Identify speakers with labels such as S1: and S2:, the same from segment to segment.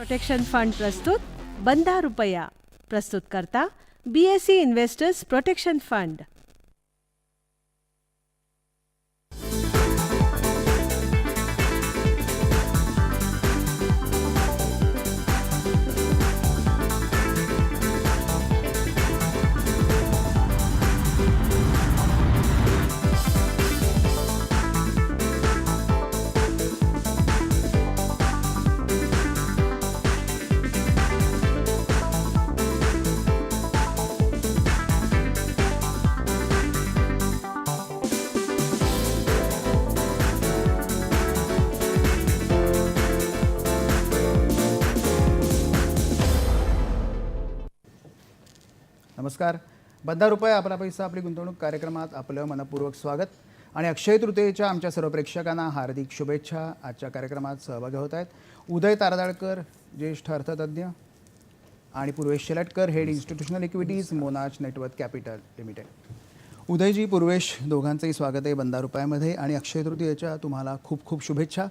S1: Protection fund प्रस्तुत बंधा रुपया प्रस्तुत करता बीएससी इन्व्हेस्टर्स प्रोटेक्शन फंड
S2: नमस्कार. बंदा रुपये आपला पैसा आपली गुंतवणूक कार्यक्रमात आपलं मनपूर्वक स्वागत. आणि अक्षय तृतीयेच्या आमच्या सर्व प्रेक्षकांना हार्दिक शुभेच्छा. आजच्या कार्यक्रमात सहभागी होत आहेत उदय तारदाळकर ज्येष्ठ अर्थतज्ञ आणि Purvesh Shelatkar head institutional equities Monarch network capital limited. Udayji Purvesh दोघांचंही स्वागत आहे बंदा रुपयामध्ये आणि अक्षय तृतीयेच्या तुम्हाला खूप खूप शुभेच्छा.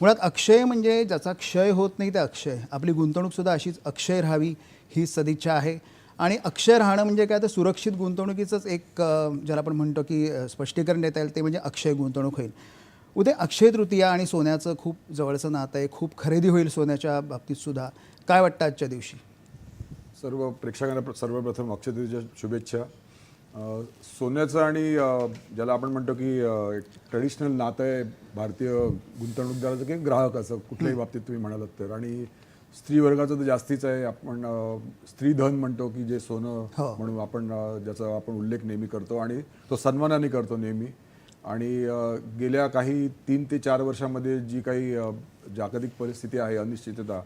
S2: मुळात अक्षय म्हणजे ज्याचा क्षय होत नाही ते अक्षय. आपली गुंतवणूकसुद्धा अशीच अक्षय राहावी ही सदिच्छा आहे. आणि अक्षय राहणं म्हणजे काय? तर सुरक्षित गुंतवणुकीचंच एक ज्याला आपण म्हणतो की स्पष्टीकरण देता येईल ते म्हणजे अक्षय गुंतवणूक होईल. उद्या अक्षय तृतीया आणि सोन्याचं खूप जवळचं नातं आहे. खूप खरेदी होईल सोन्याच्या बाबतीत सुद्धा. काय वाटतं आजच्या दिवशी?
S3: सर्व प्रेक्षकांना प्र- सर्वप्रथम अक्षय तृतीयेच्या शुभेच्छा. सोन्याचं आणि ज्याला आपण म्हणतो की ट्रेडिशनल नातं आहे भारतीय गुंतवणूकदाराचं किंवा ग्राहकाचं कुठल्याही बाबतीत तुम्ही म्हणालात तर. आणि स्त्री वर्गाचं तर जास्तीच आहे आपण स्त्रीधन म्हणतो की जे सोनं
S2: हो.
S3: म्हणून आपण ज्याचा आपण उल्लेख नेहमी करतो आणि तो सन्मानाने करतो नेहमी आणि गेल्या काही तीन ते चार वर्षामध्ये जी काही जागतिक परिस्थिती आहे अनिश्चितता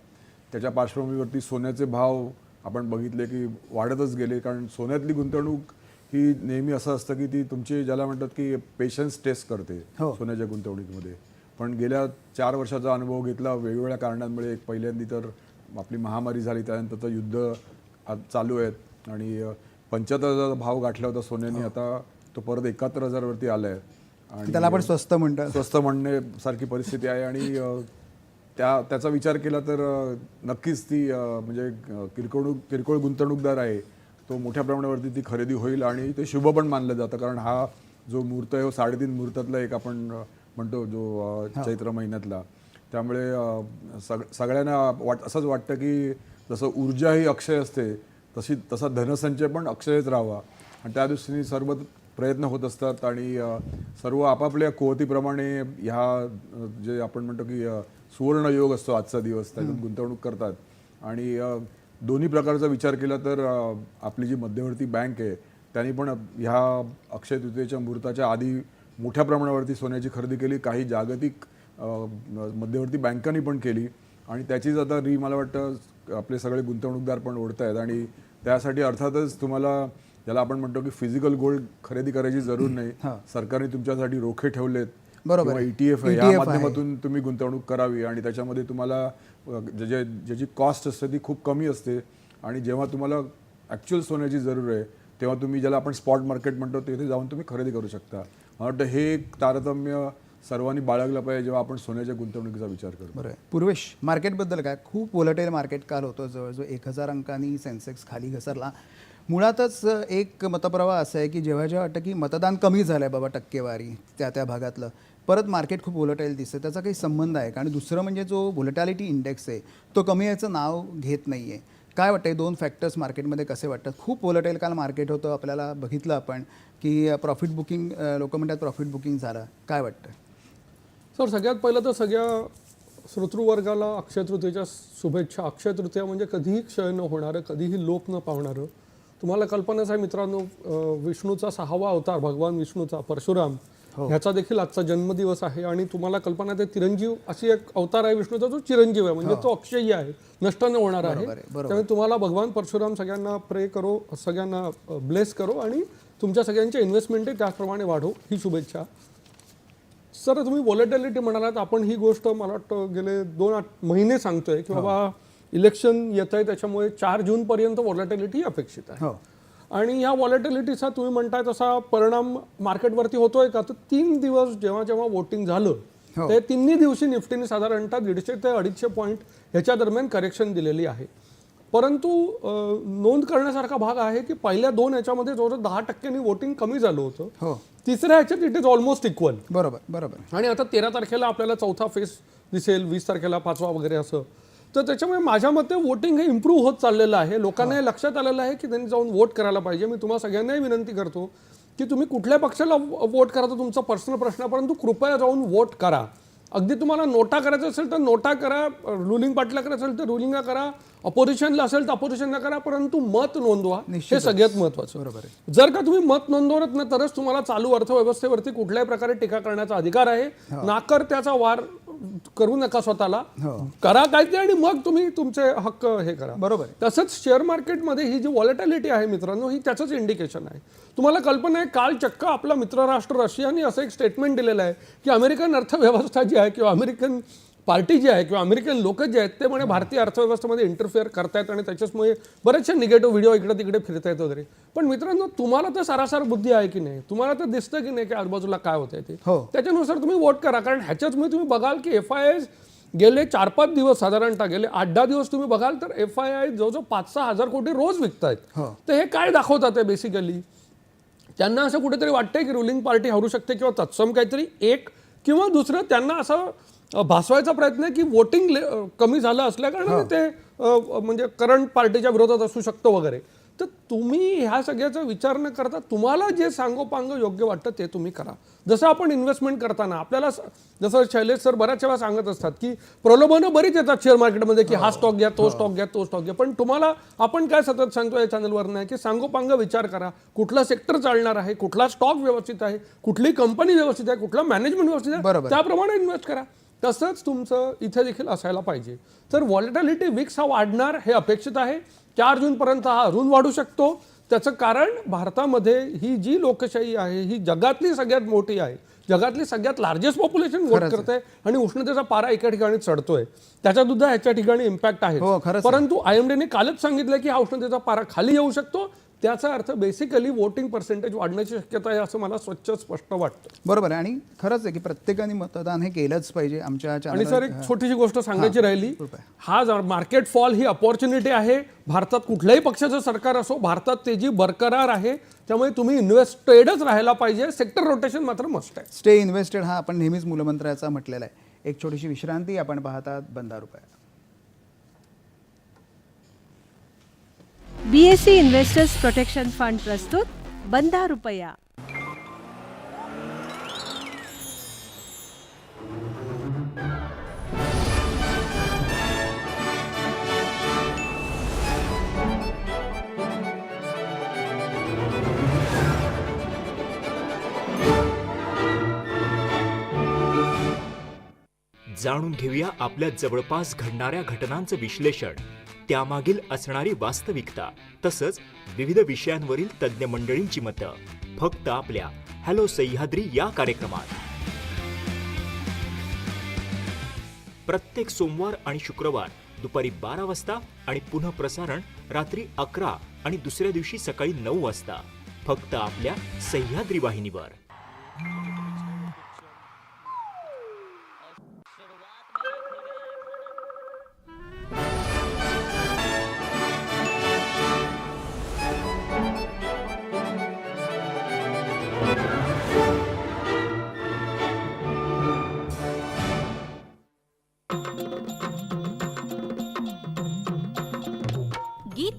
S3: त्याच्या पार्श्वभूमीवरती सोन्याचे भाव आपण बघितले की वाढतच गेले कारण सोन्यातली गुंतवणूक ही नेहमी असं असतं की ती तुमची ज्याला म्हणतात की पेशन्स टेस्ट करते
S2: हो.
S3: सोन्याच्या गुंतवणुकीमध्ये पण गेल्या चार वर्षाचा अनुभव घेतला वेगवेगळ्या कारणांमुळे एक पहिल्यांदी तर आपली महामारी झाली त्यानंतर तर युद्ध चालू आहेत. आणि पंच्याहत्तर हजार भाव गाठला होता सोन्याने आता तो परत एकाहत्तर हजारवरती आलाय. आणि
S2: त्याला आपण स्वस्त म्हणतो.
S3: स्वस्त म्हणण्यासारखी परिस्थिती आहे. आणि त्या त्याचा विचार केला तर नक्कीच ती म्हणजे किरकोळ किरकोळ गुंतवणूकदार आहे. तो मोठ्या प्रमाणावरती ती खरेदी होईल आणि ते शुभ पण मानलं जातं. कारण हा जो मुहूर्त आहे हो साडेतीन मुहूर्तातला एक आपण म्हणतो जो चैत्र महिन्यातला. त्यामुळे सग सगळ्यांना वाट असंच वाटतं की जसं ऊर्जा ही अक्षय असते तशी तसा धनसंचय पण अक्षयच राहावा. आणि त्या दृष्टीने सर्व प्रयत्न होत असतात आणि सर्व आपापल्या कुवतीप्रमाणे ह्या जे आपण म्हणतो की अ, सुवर्ण योग असतो आजचा दिवस त्याच्यात गुंतवणूक करतात. आणि दोन्ही प्रकारचा विचार केला तर आपली जी मध्यवर्ती बँक आहे त्यांनी पण ह्या अक्षय तृतीयेच्या मुहूर्ताच्या आधी मोठ्या प्रमाणावरती सोन्याची खरेदी केली काही जागतिक मध्यवर्ती बँकांनी पण केली. आणि त्याचीच आता री मला वाटतं आपले सगळे गुंतवणूकदार पण ओढत आहेत आणि त्यासाठी अर्थातच तुम्हाला ज्याला आपण म्हणतो की फिजिकल गोल्ड खरेदी करायची जरूर नाही. सरकारने तुमच्यासाठी रोखे ठेवलेत.
S2: बरोबर.
S3: ईटीएफ आहे.
S2: ETF
S3: या
S2: आहे.
S3: माध्यमातून तुम्ही गुंतवणूक करावी. आणि त्याच्यामध्ये तुम्हाला ज्याची कॉस्ट असते ती खूप कमी असते. आणि जेव्हा तुम्हाला ॲक्च्युअल सोन्याची जरूर आहे तेव्हा तुम्ही ज्याला आपण स्पॉट मार्केट म्हणतो तिथे जाऊन तुम्ही खरेदी करू शकता. मला वाटतं हे एक तारतम्य सर्वांनी बाळगलं पाहिजे जेव्हा आपण सोन्याच्या गुंतवणुकीचा विचार करतो.
S2: बरं. पूर्वेश मार्केटबद्दल काय? खूप वोलटाईल मार्केट काल होतं. जवळजवळ एक हजार अंकांनी सेन्सेक्स खाली घसरला. मुळातच एक मतप्रवाह असं आहे की जेव्हा जेव्हा वाटतं की मतदान कमी झालं आहे बाबा टक्केवारी त्या त्या भागातलं परत मार्केट खूप वोलटाईल दिसतं त्याचा काही संबंध आहे आणि दुसरं म्हणजे जो वोलटॅलिटी इंडेक्स आहे तो कमी याचं नाव घेत नाही आहे काय वाटतं दोन फॅक्टर्स मार्केटमध्ये कसे वाटतात? खूप वोलटाईल काल मार्केट होतं. आपल्याला बघितलं आपण. की प्रॉफिट बुकिंग लोक म्हणतात प्रॉफिट बुकिंग झालं. काय वाटतं?
S4: सर सगळ्यात पहिलं तर सगळ्या श्रोतृवर्गाला अक्षय तृतीयेच्या शुभेच्छा. अक्षय तृतीया म्हणजे कधीही क्षय न होणारं कधीही लोप न पावणारं. तुम्हाला कल्पनाच आहे मित्रांनो विष्णूचा सहावा अवतार भगवान विष्णूचा परशुराम ह्याचा देखील आजचा जन्मदिवस आहे. आणि तुम्हाला कल्पना आहे चिरंजीव अशी एक अवतार आहे विष्णूचा जो चिरंजीव आहे. म्हणजे तो अक्षयी आहे. नष्ट न होणार आहे. त्यामुळे तुम्हाला भगवान परशुराम सगळ्यांना प्रे करो सगळ्यांना ब्लेस करो आणि तुमच्या सगळ्यांच्या इन्व्हेस्टमेंटही त्याचप्रमाणे वाढो ही शुभेच्छा. सर तुम्ही वॉलेटिलिटी म्हणालात आपण ही गोष्ट मला वाटतं गेले दोन आठ महिने सांगतोय की बाबा इलेक्शन येत आहे त्याच्यामुळे चार जून पर्यंत वॉलेटिलिटी अपेक्षित आहे.
S2: हो.
S4: आणि या वॉलेटिलिटीचा तुम्ही म्हणताय तसा परिणाम मार्केटवरती होतोय का? तर तीन दिवस जेव्हा जेव्हा वोटिंग झालं
S2: हो.
S4: ते तिन्ही दिवशी निफ्टीने साधारणतः दीडशे ते अडीचशे पॉईंट ह्याच्या दरम्यान करेक्शन दिलेली आहे. परंतु नोंद करण्यासारखा भाग आहे की पहिल्या दोन ह्याच्यामध्ये जवळजवळ दहा टक्क्यांनी वोटिंग कमी झालं होतं.
S2: हो.
S4: तिसऱ्या ह्याच्यात इट इज ऑलमोस्ट इक्वल
S2: बरोबर बरोबर.
S4: आणि आता तेरा तारखेला आपल्याला चौथा फेज दिसेल वीस तारखेला पाचवा वगैरे असं. तर त्याच्यामुळे माझ्या मते वोटिंग हे इम्प्रूव्ह होत चाललेलं आहे. लोकांना हे लक्षात आलेलं आहे की त्यांनी जाऊन वोट करायला पाहिजे. मी तुम्हाला सगळ्यांनाही विनंती करतो की तुम्ही कुठल्या पक्षाला वोट करा तो तुमचा पर्सनल प्रश्न आहे, परंतु कृपया जाऊन वोट करा. अगदी तुम्हाला नोटा करायचं असेल तर नोटा करा रुलिंग पार्टीला करायचं असेल तर रुलिंगला करा अपोजिशनला असेल तर अपोजिशनला करा परंतु मत नोंदवा. हे. सगळ्यात महत्वाचं
S2: बरोबर आहे.
S4: जर का तुम्ही मत नोंदवत ना तरच तुम्हाला चालू अर्थव्यवस्थेवरती कुठल्याही प्रकारे टीका करण्याचा अधिकार आहे. नाकर त्याचा वार करू नका स्वतःला
S2: हो.
S4: करा काय ते आणि मग तुम्ही तुमचे हक्क हे करा
S2: बरोबर आहे.
S4: तसंच शेअर मार्केटमध्ये ही जी वॉलेटिलिटी आहे मित्रांनो ही त्याचंच इंडिकेशन आहे तुम्हाला कल्पना आहे काल चक्क आपला मित्र राष्ट्र रशियाने असं एक स्टेटमेंट दिलेलं आहे की अमेरिकन अर्थव्यवस्था जी आहे किंवा अमेरिकन पार्टी जी आहे किंवा अमेरिकन लोक जे आहेत ते म्हणे भारतीय अर्थव्यवस्थेमध्ये इंटरफेअर करतायत आणि त्याच्यामुळे बरेचसे निगेटिव्ह व्हिडिओ इकडे तिकडे फिरतायत वगैरे. पण मित्रांनो तुम्हाला तर सारासार बुद्धी आहे की नाही? तुम्हाला तर दिसतं की नाही की आजूबाजूला काय होतंय ते?
S2: हो.
S4: त्याच्यानुसार तुम्ही वोट करा. कारण ह्याच्याचमुळे तुम्ही बघाल की एफ आय गेले चार पाच दिवस साधारणतः गेले आठ दहा दिवस तुम्ही बघाल तर एफ आय आय जवळजवळ पाच सहा हजार कोटी रोज विकतायत.
S2: हो.
S4: तर हे काय दाखवतात आहे बेसिकली त्यांना असं कुठेतरी वाटतंय की रुलिंग पार्टी हरू शकते किंवा तत्सम काहीतरी एक किंवा दुसरं त्यांना असं भासवायचा प्रयत्न आहे की वोटिंग कमी झालं असल्या कारणाने ते म्हणजे करंट पार्टीच्या विरोधात असू शकतं वगैरे. तर तुम्ही ह्या सगळ्याचा विचार न करता तुम्हाला जे सांगोपांग योग्य वाटतं ते तुम्ही करा. जसं आपण इन्व्हेस्टमेंट करताना आपल्याला जसं शैलेश सर बऱ्याच वेळा सांगत असतात की प्रलोभनं बरीच येतात शेअर मार्केटमध्ये की हा स्टॉक घ्या तो स्टॉक घ्या तो स्टॉक घ्या. पण तुम्हाला आपण काय सतत सांगतो या चॅनलवर नाही की सांगोपांग विचार करा. कुठला सेक्टर चालणार आहे कुठला स्टॉक व्यवस्थित आहे कुठली कंपनी व्यवस्थित आहे कुठला मॅनेजमेंट व्यवस्थित आहे. त्याप्रमाणे इन्व्हेस्ट करा. तसंच तुमचं इथे देखील असायला पाहिजे. तर व्हॉलेटिलिटी विक्स हा वाढणार हे अपेक्षित आहे. चार जूनपर्यंत हा अजून वाढू शकतो. त्याचं कारण भारतामध्ये ही जी लोकशाही आहे ही जगातली सगळ्यात मोठी आहे. जगातली सगळ्यात लार्जेस्ट पॉप्युलेशन वोट करते आणि उष्णतेचा पारा एका ठिकाणी चढतोय. त्याच्यात सुद्धा ह्याच्या ठिकाणी इम्पॅक्ट आहे.
S2: हो, आहे.
S4: परंतु आयएमडीने कालच सांगितलं की हा उष्णतेचा पारा खाली येऊ शकतो. त्याचा अर्थ बेसिकली वोटिंग पर्सेंटेज वाढण्याची शक्यता आहे असं मला स्वच्छ स्पष्ट वाटतं.
S2: बरोबर आहे. आणि खरंच आहे की प्रत्येकाने मतदान हे केलंच पाहिजे. आमच्या
S4: आणि सर एक छोटीशी गोष्ट सांगायची राहिली. हा मार्केट फॉल ही अपॉर्च्युनिटी आहे भारतात कुठल्याही पक्षाचं सरकार असो भारतात तेजी बरकरार आहे त्यामुळे तुम्ही इन्व्हेस्टेडच राहायला पाहिजे. सेक्टर रोटेशन मात्र मस्ट आहे.
S2: स्टे इन्व्हेस्टेड हा आपण नेहमीच मूलमंत्राचा म्हटलेला आहे. एक छोटीशी विश्रांती आपण पाहतात. बंदा
S1: बीएससी इन्व्हेस्टर्स प्रोटेक्शन फंड प्रस्तुत बंधा रुपया
S5: जाणून घेऊया आपल्या जवळपास घडणाऱ्या घटनांचं विश्लेषण. त्यामागील असणारी वास्तविकता तसंच विविध विषयांवरील तज्ज्ञ मंडळींची मतं. फक्त आपल्या हॅलो सह्याद्री या कार्यक्रमात. प्रत्येक सोमवार आणि शुक्रवार दुपारी बारा वाजता आणि पुन्हा प्रसारण रात्री अकरा आणि दुसऱ्या दिवशी सकाळी नऊ वाजता. फक्त आपल्या सह्याद्री वाहिनीवर.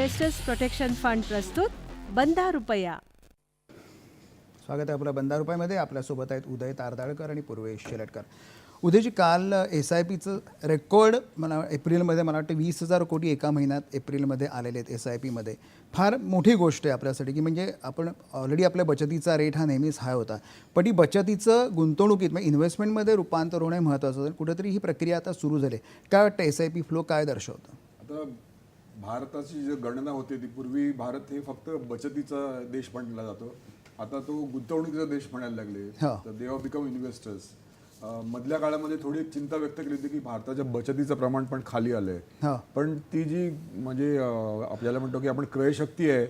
S1: इन्व्हेस्टर्स प्रोटेक्शन फंड प्रस्तुत बंधा रुपया.
S2: स्वागत आहे आपलं बंदा रुपयामध्ये. आपल्यासोबत आहेत उदय तारदाळकर आणि पूर्वेश शेलटकर. उद्याची काल एस आय पीचं रेकॉर्ड मला एप्रिलमध्ये मला वाटतं वीस हजार कोटी एका महिन्यात एप्रिलमध्ये आलेले आहेत एस आय पीमध्ये फार मोठी गोष्ट आहे आपल्यासाठी की म्हणजे आपण ऑलरेडी आपल्या बचतीचा रेट हा नेहमीच हाय होता. पण ही बचतीचं गुंतवणुकीत म्हणजे इन्व्हेस्टमेंटमध्ये रूपांतर होणे महत्त्वाचं होतं कुठेतरी ही प्रक्रिया आता सुरू झाली काय वाटतं एस आय पी फ्लो काय दर्शवतं?
S3: आता भारताची जी गणना होते ती पूर्वी भारत हे फक्त बचतीचा देश म्हणला जातो. आता तो गुंतवणुकीचा देश म्हणायला लागले. तर दे हॅव बिकम इन्व्हेस्टर्स मधल्या काळामध्ये थोडी एक चिंता व्यक्त केली होती की भारताच्या बचतीचं प्रमाण पण खाली आलंय. पण ती जी म्हणजे आपल्याला म्हणतो की आपण क्रयशक्ती आहे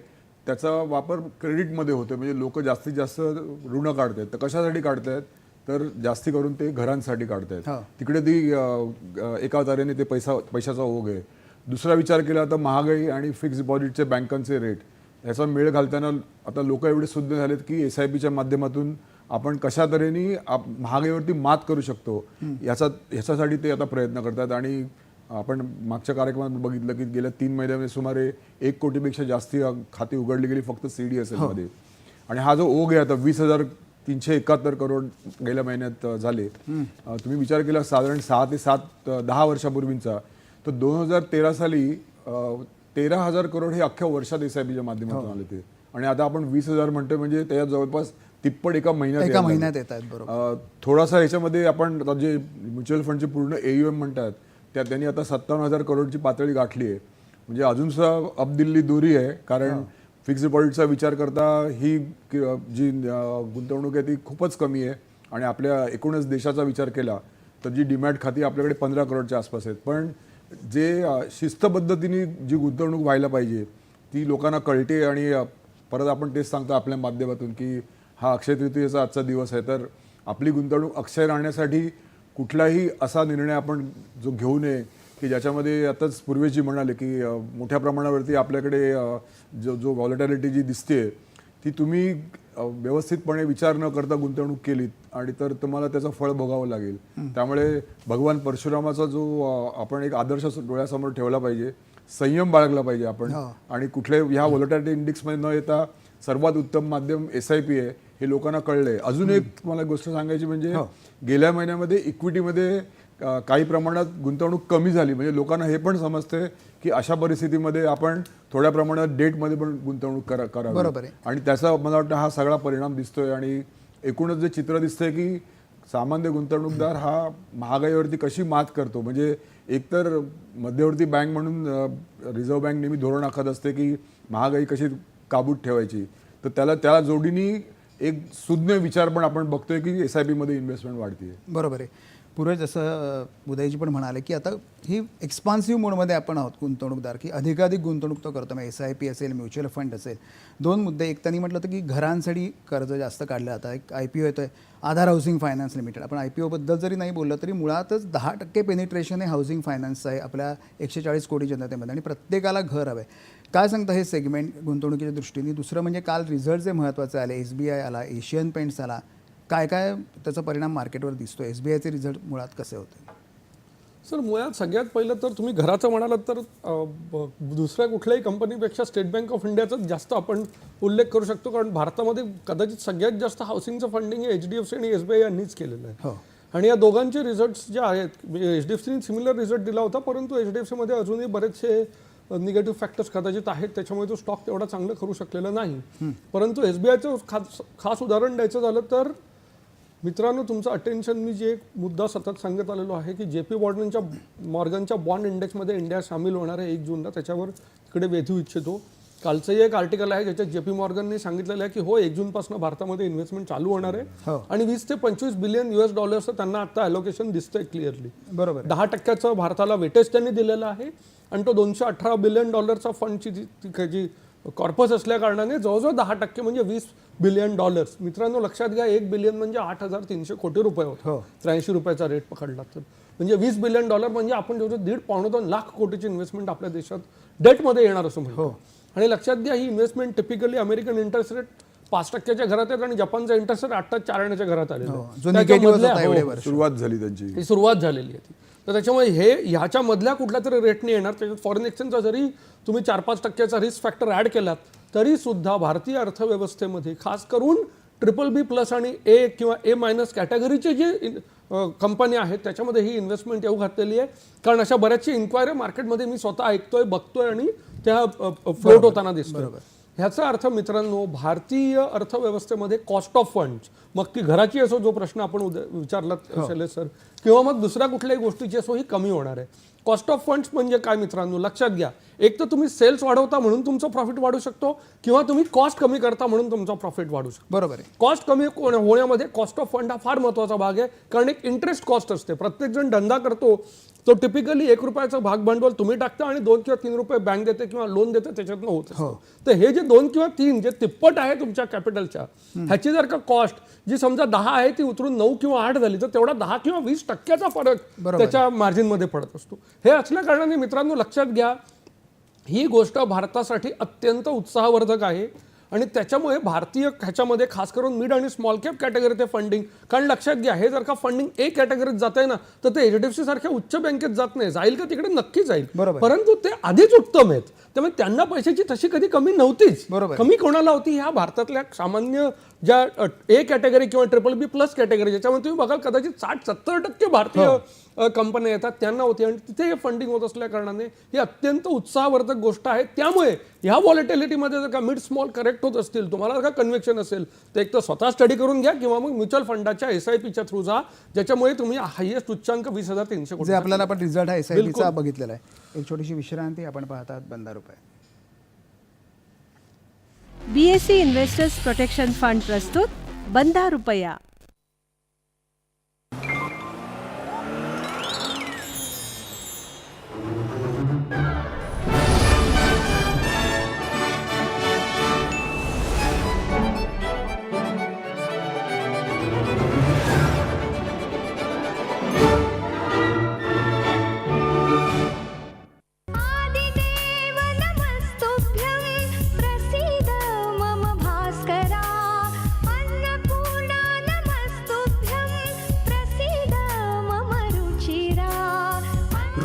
S3: त्याचा वापर क्रेडिटमध्ये होतो म्हणजे लोक जास्तीत जास्त ऋण काढतायत. तर कशासाठी काढतायत? तर जास्ती करून ते घरांसाठी काढतायत.
S2: हा.
S3: तिकडे ती एका तऱ्हेने ते पैसा पैशाचा ओघ आहे. दुसरा विचार केला तर महागाई आणि फिक्स डिपॉझिटचे बँकांचे रेट याचा मेळ घालताना आता लोक एवढे सुज्ञ झालेत की एस आय पीच्या माध्यमातून आपण कशा तऱ्हेने आप- महागाईवरती मात करू शकतो याचा ह्याच्यासाठी ते आता प्रयत्न करतात. आणि आपण मागच्या कार्यक्रमात बघितलं की गेल्या तीन महिन्यामध्ये सुमारे एक कोटीपेक्षा जास्ती खाती उघडली गेली फक्त सी डी एसमध्ये. आणि हा जो ओघ आहे आता वीस हजार तीनशे एकाहत्तर करोड गेल्या महिन्यात झाले. तुम्ही विचार केला साधारण सहा ते सात दहा वर्षापूर्वींचा तर दोन हजार तेरा साली तेरा हजार करोड हे अख्ख्या वर्षात एस आय बीच्या माध्यमातून आले ते. आणि आता आपण वीस हजार म्हणतोय म्हणजे त्याच्यात जवळपास तिप्पट एका महिन्यात
S2: एका महिन्यात. येत आहेत बरोबर.
S3: थोडासा ह्याच्यामध्ये आपण जे म्युच्युअल फंडचे पूर्ण एयुएम म्हणतात त्या त्यांनी आता सत्तावन्न हजार करोडची पातळी गाठली आहे. म्हणजे अजून सुद्धा अबदिल्ली दुरी आहे कारण फिक्स डिपॉझिटचा विचार करता ही जी गुंतवणूक आहे ती खूपच कमी आहे. आणि आपल्या एकूणच देशाचा विचार केला तर जी डिमॅट खाती आपल्याकडे पंधरा करोडच्या आसपास आहेत. पण जे शिस्त पद्धतीने जी गुंतवणूक व्हायला पाहिजे ती लोकांना कळते आणि परत आपण तेच सांगतो आपल्या माध्यमातून की हा अक्षय तृतीयेचा आजचा दिवस आहे. तर आपली गुंतवणूक अक्षय राहण्यासाठी कुठलाही असा निर्णय आपण जो घेऊ नये की ज्याच्यामध्ये आताच पूर्वेजी म्हणाले की मोठ्या प्रमाणावरती आपल्याकडे जो जो व्हॉलेटॅलिटी जी दिसते ती तुम्ही व्यवस्थितपणे विचार न करता गुंतवणूक केलीत आणि तर तुम्हाला त्याचं फळ भोगावं लागेल. त्यामुळे भगवान परशुरामाचा जो आपण एक आदर्श डोळ्यासमोर ठेवला पाहिजे संयम बाळगला पाहिजे आपण. आणि कुठल्या ह्या व्हॉलेटॅलिटी इंडेक्समध्ये न येता सर्वात उत्तम माध्यम एस आय पी आहे हे लोकांना कळलंय. अजून एक मला गोष्ट सांगायची म्हणजे गेल्या महिन्यामध्ये इक्विटीमध्ये काही प्रमाणात गुंतवणूक कमी झाली. म्हणजे लोकांना हे पण समजते की अशा परिस्थितीमध्ये आपण थोड्या प्रमाणात डेटमध्ये पण गुंतवणूक करा करावी.
S2: बरोबर आहे.
S3: आणि त्याचा मला वाटतं हा सगळा परिणाम दिसतोय. आणि एकूणच जे चित्र दिसतंय की सामान्य गुंतवणूकदार हा महागाईवरती कशी मात करतो. म्हणजे एकतर मध्यवर्ती बँक म्हणून रिझर्व्ह बँक नेहमी धोरण आखत असते की महागाई कशी काबूत ठेवायची. तर त्याला त्याला जोडीने एक सुज्ञ विचार पण आपण बघतोय की एस आय पीमध्ये इन्व्हेस्टमेंट वाढते
S2: बरोबर आहे. पूर्वी जसं उदयजी पण म्हणाले की आता ही एक्सपान्सिव्ह मोडमध्ये आपण आहोत गुंतवणूकदार की अधिकाधिक गुंतवणूक तो करतो. मग एस आय पी असेल म्युच्युअल फंड असेल दोन मुद्दे. एक त्यांनी म्हटलं होतं की घरांसाठी कर्ज जास्त काढलं जातं एक आय पी ओ येतोय. Aadhar housing finance limited. आपण आय पी ओबद्दल जरी नाही बोललं तरी मुळातच दहा टक्के पेनिट्रेशन हे हाऊसिंग फायनान्सचं आहे आपल्या एकशे चाळीस कोटी जनतेमध्ये. आणि प्रत्येकाला घर हवं आहे काय सांगतं हे सेगमेंट गुंतवणुकीच्या दृष्टीने? दुसरं म्हणजे काल रिझल्ट जे महत्त्वाचे आले एस बी आय आला एशियन पेंट्स आला काय काय त्याचा परिणाम मार्केटवर दिसतो एस बी आयचे रिझल्ट मुळात कसे होते?
S4: सर मुळात सगळ्यात पहिलं तर तुम्ही घराचं म्हणालात तर दुसऱ्या कुठल्याही कंपनीपेक्षा स्टेट बँक ऑफ इंडियाचाच जास्त आपण उल्लेख करू शकतो. कारण भारतामध्ये कदाचित सगळ्यात जास्त हाऊसिंगचं फंडिंग हे एच डी एफ सी आणि एस बी आय यांनीच केलेलं आहे.
S2: हो.
S4: आणि या दोघांचे रिझल्ट्स जे आहेत एच डी एफ सीने सिमिलर रिझल्ट दिला होता परंतु एच डी एफ सीमध्ये अजूनही बरेचसे निगेटिव्ह फॅक्टर्स कदाचित आहेत. त्याच्यामुळे तो स्टॉक तेवढा चांगलं करू शकलेला नाही. परंतु एस बी आयचं खास खास उदाहरण द्यायचं झालं तर मित्रांनो तुमचं अटेन्शन मी जे एक मुद्दा सतत सांगत आलेलो आहे की जे पी मॉर्गनच्या मॉर्गनच्या बॉन्ड इंडेक्समध्ये इंडिया सामील होणार आहे एक जूनला त्याच्यावर तिकडे वेधू इच्छितो कालचंही एक आर्टिकल आहे ज्याच्यात जे पी मॉर्गनने सांगितलेलं आहे की हो एक जूनपासून भारतामध्ये इन्व्हेस्टमेंट चालू होणार आहे
S2: हो.
S4: आणि वीस ते पंचवीस बिलियन युएस डॉलर्सचं त्यांना आता अलोकेशन दिसतंय क्लिअरली
S2: बरोबर.
S4: दहा टक्क्याचं भारताला वेटेज त्यांनी दिलेलं आहे आणि तो दोनशे अठरा बिलियन डॉलरचा फंडची जी कॉर्पस असल्या कारणाने जवळजवळ दहा टक्के म्हणजे वीस बिलियन डॉलर्स मित्रांनो लक्षात घ्या एक बिलियन म्हणजे आठ हजार तीनशे कोटी रुपये
S2: हो.
S4: होतो त्र्याऐंशी रुपयाचा रेट पकडला तर. म्हणजे वीस बिलियन डॉलर म्हणजे आपण जवळजवळ दीड पावणे दोन लाख कोटीची इन्व्हेस्टमेंट आपल्या देशात डेटमध्ये येणार असं म्हणतो. आणि लक्षात घ्या ही investment typically American interest rate पाच टक्क्याच्या घरात आहेत आणि जपानचा इंटरेस्ट रेट आठ चार घरात आलेला
S2: हो,
S4: आहे.
S2: जो negative
S4: त्याच्यामधल्या-
S2: होता एवढे
S4: हो,
S2: वर्ष.
S3: सुरुवात झाली त्यांची.
S4: ही सुरुवात झालेली आहे ती. तर त्याच्यामुळे हे ह्याच्या मधल्या कुठल्या तरी रेटने येणार त्याच्यात फॉरेन एक्सचेंजचा जरी तुम्ही चार पाच टक्क्याचा रिस्क फॅक्टर ॲड केलात तरी सुद्धा भारतीय अर्थव्यवस्थेमध्ये खास करून ट्रिपल बी प्लस आणि ए किंवा ए मायनस कॅटेगरीचे जे कंपनी आहेत त्याच्यामध्ये ही इन्व्हेस्टमेंट येऊ घातलेली आहे. कारण अशा बऱ्याचशा इन्क्वायरी मार्केटमध्ये मी स्वतः ऐकतोय बघतोय आणि त्या फ्लोट होताना दिसतोय. ह्याचा अर्थ मित्रांनो भारतीय अर्थव्यवस्थेमध्ये कॉस्ट ऑफ फंड्स मग ती घराची असो जो प्रश्न आपण उद्या विचारला शैलेश सर किंवा मग दुसऱ्या कुठल्याही गोष्टीची असो ही कमी होणार आहे. कॉस्ट ऑफ फंड्स म्हणजे काय मित्रांनो? लक्षात घ्या. एक तर तुम्ही सेल्स वाढवता म्हणून तुमचं प्रॉफिट वाढू शकतो किंवा तुम्ही कॉस्ट कमी करता म्हणून तुमचा प्रॉफिट वाढू शकतो.
S2: बरोबर आहे.
S4: कॉस्ट कमी होण्या- होण्यामध्ये कॉस्ट ऑफ फंड हा फार महत्त्वाचा भाग आहे कारण एक इंटरेस्ट कॉस्ट असते. प्रत्येक जण धंदा करतो तो टिपिकली एक रुपयाचं भाग भांडवल तुम्ही टाकता आणि दोन किंवा तीन रुपये बँक देते किंवा लोन देते त्याच्यातनं होत असतं. तर हे जे दोन किंवा तीन जे तिप्पट आहे तुमच्या कॅपिटलच्या ह्याची जर का कॉस्ट जी समजा दहा आहे ती उतरून नऊ किंवा आठ झाली तर तेवढा दहा किंवा वीस टक्क्याचा फरक त्याच्या मार्जिनमध्ये पडत असतो. हे असल्या कारणाने मित्रांनो लक्षात घ्या ही गोष्ट भारतासाठी अत्यंत उत्साहवर्धक आहे. आणि त्याच्यामुळे भारतीय ह्याच्यामध्ये खास करून मिड आणि स्मॉल कॅप कॅटेगरी ते फंडिंग कारण लक्षात घ्या हे जर का फंडिंग ए कॅटेगरीत जात आहे ना तर ते एचडीएफसी सारख्या उच्च बँकेत जात नाही. जाईल का तिकडे? नक्की जाईल.
S2: बरोबर.
S4: परंतु ते आधीच उत्तम आहेत. त्यामुळे त्यांना पैशाची तशी कधी कमी नव्हतीच.
S2: बरोबर.
S4: कमी कोणाला होती? ह्या भारतातल्या सामान्य ज्या ए कॅटेगरी किंवा ट्रिपल बी प्लस कॅटेगरी ज्याच्यामध्ये तुम्ही बघाल कदाचित साठ सत्तर टक्के भारतीय अ, कंपन्या येतात त्यांना होती. आणि तिथे हे फंडिंग होत असल्या कारणाने ही अत्यंत उत्साहवर्धक गोष्ट आहे. त्यामुळे ह्या व्हॉलेटिलिटीमध्ये जर का मिड स्मॉल करेक्ट होत असतील तुम्हाला जर का कन्व्हेक्शन असेल तर एक तर स्वतः स्टडी करून घ्या किंवा मग म्युच्युअल फंडाच्या एस आय पीच्या थ्रू जा ज्याच्यामुळे तुम्ही हायएस्ट उच्चांक वीस हजार तीनशे कोटी
S2: आपल्याला आपण रिझल्ट आहे एस आय
S4: बिलकुल.
S2: बघितलेला आहे. एक छोटीशी विश्रांती आपण पाहतात बंदा रुपये
S1: बीएससी इन्व्हेस्टर्स प्रोटेक्शन फंड प्रस्तुत बंधा रुपया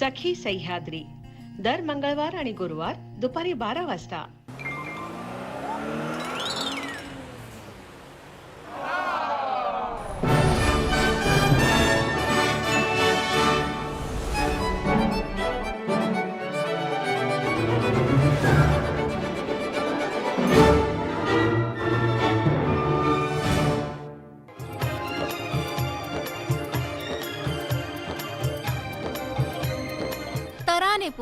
S6: सखी सह्याद्री. दर मंगळवार आणि गुरुवार दुपारी बारा वाजता.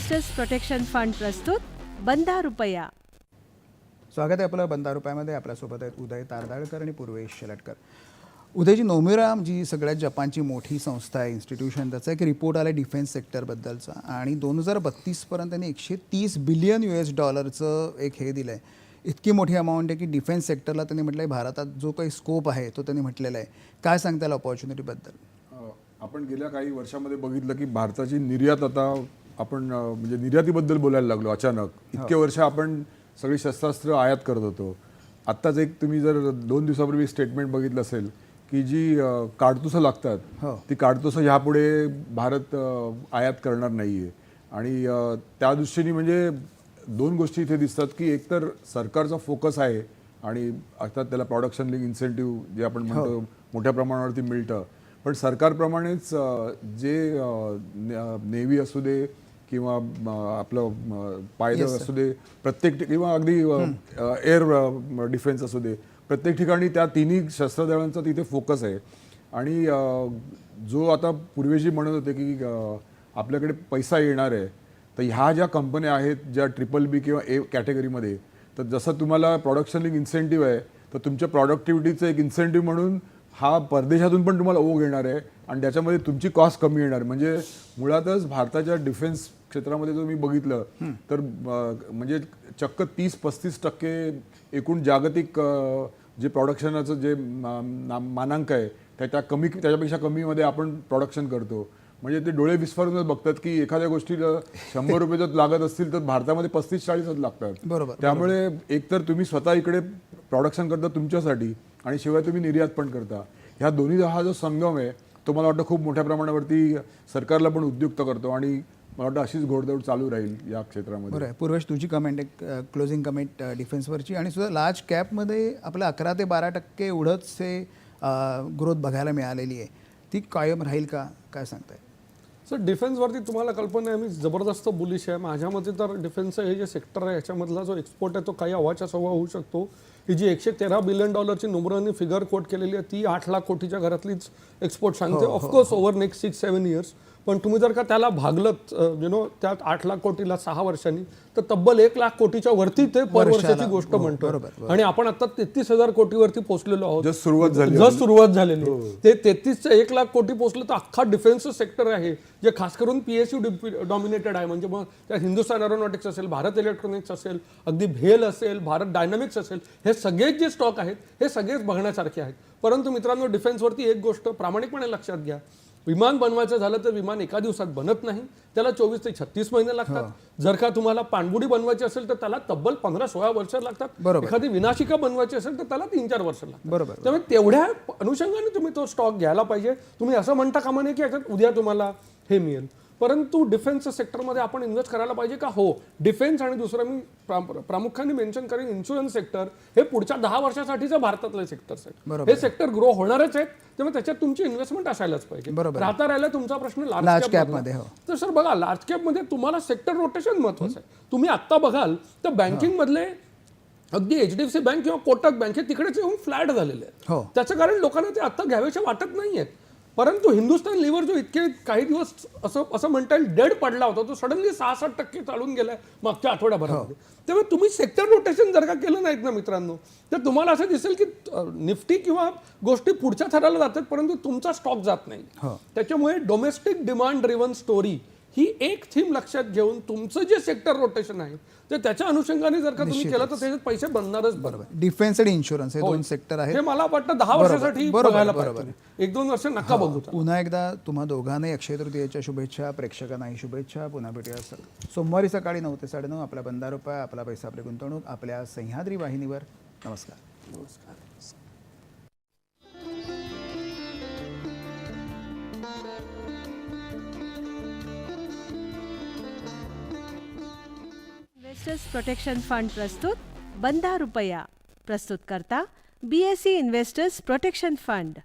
S1: इन्व्हेस्टर्स प्रोटेक्शन फंड प्रस्तुत बंधा रुपया
S2: स्वागत आहे आपलं बंदा रुपयामध्ये आपल्यासोबत आहेत उदय तारदाळकर आणि पूर्वेश शेलटकर. उदयजी नोमिरा जी सगळ्यात जपानची मोठी संस्था आहे इन्स्टिट्यूशन त्याचा एक रिपोर्ट आला डिफेन्स सेक्टरबद्दलचा आणि दोन हजार बत्तीसपर्यंत त्यांनी एकशे तीस बिलियन यू एस डॉलरचं एक हे दिलं आहे इतकी मोठी अमाऊंट आहे की डिफेन्स सेक्टरला त्यांनी म्हटलं आहे भारतात जो काही स्कोप आहे तो त्यांनी म्हटलेला आहे. काय सांगता येईल ऑपॉर्च्युनिटीबद्दल
S3: आपण गेल्या काही वर्षामध्ये बघितलं की भारताची निर्यात आता आपण म्हणजे निर्यातीबद्दल बोलायला लागलो अचानक. इतके वर्ष आपण सगळी शस्त्रास्त्र आयात करत होतो. आत्ताच एक तुम्ही जर दोन दिवसापूर्वी स्टेटमेंट बघितलं असेल की जी काडतुसं लागतात
S2: हो.
S3: ती काडतुसं ह्यापुढे भारत आयात करणार नाही आहे आणि त्या दृष्टीने म्हणजे दोन गोष्टी इथे दिसतात की एकतर सरकारचा फोकस आहे आणि अर्थात त्याला प्रोडक्शन लिंक इन्सेंटिव्ह जे आपण म्हणतो मोठ्या प्रमाणावरती मिळतं. पण सरकारप्रमाणेच जे नेव्ही असू दे किंवा आपलं पायदळ असू दे प्रत्येक किंवा अगदी एअर डिफेन्स असू दे प्रत्येक ठिकाणी त्या तिन्ही शस्त्रदळांचा तिथे फोकस आहे. आणि जो आता पूर्वीजी म्हणत होते की आपल्याकडे पैसा येणार आहे तर ह्या ज्या कंपन्या आहेत ज्या ट्रिपल बी किंवा ए कॅटेगरीमध्ये तर जसं तुम्हाला प्रोडक्शन लिंक इन्सेंटिव्ह आहे तर तुमच्या प्रॉडक्टिव्हिटीचं एक इन्सेंटिव्ह म्हणून हा परदेशातून पण तुम्हाला ओघ येणार आहे आणि त्याच्यामध्ये तुमची कॉस्ट कमी येणार म्हणजे मुळातच भारताच्या डिफेन्स क्षेत्रामध्ये जर मी बघितलं तर म्हणजे चक्क तीस पस्तीस टक्के एकूण जागतिक जे प्रोडक्शनाचं जे मानांक आहे त्याच्या कमी त्याच्यापेक्षा कमीमध्ये आपण प्रोडक्शन करतो. म्हणजे ते डोळे विस्फारूनच बघतात की एखाद्या गोष्टीला शंभर रुपये जर लागत असतील तर भारतामध्ये पस्तीस चाळीसच लागतात.
S2: बरोबर,
S3: त्यामुळे एकतर तुम्ही स्वतः इकडे प्रोडक्शन करता तुमच्यासाठी आणि शिवाय तुम्ही निर्यात पण करता. ह्या दोन्ही हा जो संगम आहे तो मला वाटतं खूप मोठ्या प्रमाणावरती सरकारला पण उद्युक्त करतो आणि मला वाटतं अशीच घोडदौड चालू राहील या क्षेत्रामध्ये.
S2: बरं आहे. पूर्वेश तुझी कमेंट एक क्लोजिंग कमेंट डिफेन्सवरची आणि सुद्धा लार्ज कॅपमध्ये आपलं अकरा ते बारा टक्के एवढंच ग्रोथ बघायला मिळालेली आहे. ती कायम राहील का? काय सांगताय?
S4: सर डिफेन्सवरती तुम्हाला कल्पना आहे मी जबरदस्त बुलिश आहे. माझ्या मते तर डिफेन्सचं हे जे सेक्टर आहे याच्यामधला जो एक्सपोर्ट आहे तो काही अव्वाच्या सव्वा होऊ शकतो. ही जी एकशे तेरा बिलियन डॉलरची नुमरांनी फिगर कोट केलेली आहे ती आठ लाख कोटीच्या घरातलीच एक्सपोर्ट सांगते. Of course over next six seven years पण तुम्ही जर का त्याला भागलत यु नो त्यात आठ लाख कोटीला सहा वर्षांनी तर तब्बल एक लाख कोटीच्या वरती ते पर. वर्षाची गोष्ट
S2: हो,
S4: म्हणतो आणि आपण आता तेहतीस हजार कोटीवरती पोहोचलेलो आहोत.
S3: सुरुवात झाली
S4: जस्ट सुरुवात झालेली. आहे. ते तेहतीस एक लाख कोटी पोहोचलं तर अख्खा डिफेन्स सेक्टर आहे जे खास करून पीएसयू डॉमिनेटेड आहे. म्हणजे मग त्यात हिंदुस्थान एरोनॉटिक्स असेल भारत इलेक्ट्रॉनिक्स असेल अगदी भेल असेल भारत डायनामिक्स असेल हे सगळेच जे स्टॉक आहेत हे सगळेच बघण्यासारखे आहेत. परंतु मित्रांनो डिफेन्सवरती एक गोष्ट प्रामाणिकपणे लक्षात घ्या. विमान बनवायचं झालं तर विमान एका दिवसात बनत नाही. त्याला चोवीस ते छत्तीस महिने लागतात. जर का तुम्हाला पाणबुडी बनवायची असेल तर त्याला तब्बल पंधरा सोळा वर्ष लागतात.
S2: बरोबर.
S4: एखादी विनाशिका बनवायची असेल तर त्याला तीन चार वर्ष लागतात.
S2: बरोबर.
S4: त्यामुळे तेवढ्या अनुषंगाने तुम्ही तो स्टॉक घ्यायला पाहिजे. तुम्ही असं म्हणता कामा नये की उद्या तुम्हाला हे मिळेल. परंतु डिफेन्स सेक्टरमध्ये आपण इन्व्हेस्ट करायला पाहिजे का? हो. डिफेन्स आणि दुसरं मी प्रा- प्रामुख्याने मेन्शन करेन इन्शुरन्स सेक्टर हे पुढच्या दहा वर्षासाठीचं भारतातले सेक्टर्स आहेत. हे सेक्टर ग्रो होणारच आहेत. त्यामुळे त्याच्यात तुमची इन्व्हेस्टमेंट असायलाच पाहिजे.
S2: बरोबर.
S4: राहता राहिला तुमचा प्रश्न लार्ज
S2: cap कॅपमध्ये, हो.
S4: तर सर बघा लार्ज कॅपमध्ये तुम्हाला सेक्टर रोटेशन महत्वाचं आहे. तुम्ही आता बघाल तर बँकिंग मधले अगदी H D F C bank किंवा कोटक बँक हे तिकडेच येऊन फ्लॅट झालेले
S2: हो.
S4: आहेत त्याचं कारण लोकांना ते आता घ्यावेसे वाटत नाहीयेत. परंतु हिंदुस्थान लिव्हर जो इतके काही दिवस असं असं म्हणता येईल डेड पडला होता तो सडनली सहा सात टक्के चालून गेलाय मागच्या आठवड्याभरामध्ये. त्यामुळे तुम्ही सेक्टर रोटेशन जर का केलं नाहीत ना मित्रांनो तर तुम्हाला असं दिसेल की निफ्टी किंवा गोष्टी पुढच्या थराला जातात परंतु तुमचा स्टॉक जात नाही.
S2: हो.
S4: त्याच्यामुळे डोमेस्टिक डिमांड ड्रिव्हन स्टोरी ही एक थीम लक्षात घेऊन तुमचं जे सेक्टर रोटेशन आहे ते त्याच्या अनुषंगाने जर का तुम्ही केलं तर त्याच्यात पैसे बनणारच बरोबर.
S2: डिफेन्स आणि इन्शुरन्स हे दोन सेक्टर आहेत.
S4: हे मला वाटतं दहा वर्षासाठी बघायला
S2: बरोबर.
S4: एक दोन वर्ष नका बघू.
S2: पुन्हा एकदा तुम्हा दोघांनाही अक्षय तृतीयेच्या शुभेच्छा प्रेक्षकांनाही शुभेच्छा. पुन्हा भेटूया स- सोमवारी सकाळी नऊ ते साडेनऊ आपला बंदा रुपये आपला पैसा आपली गुंतवणूक आपल्या सह्याद्री वाहिनीवर. नमस्कार.
S1: इन्व्हेस्टर्स प्रोटेक्शन फंड प्रस्तुत बंधा रुपया. प्रस्तुत करता बीएससी इन्व्हेस्टर्स प्रोटेक्शन फंड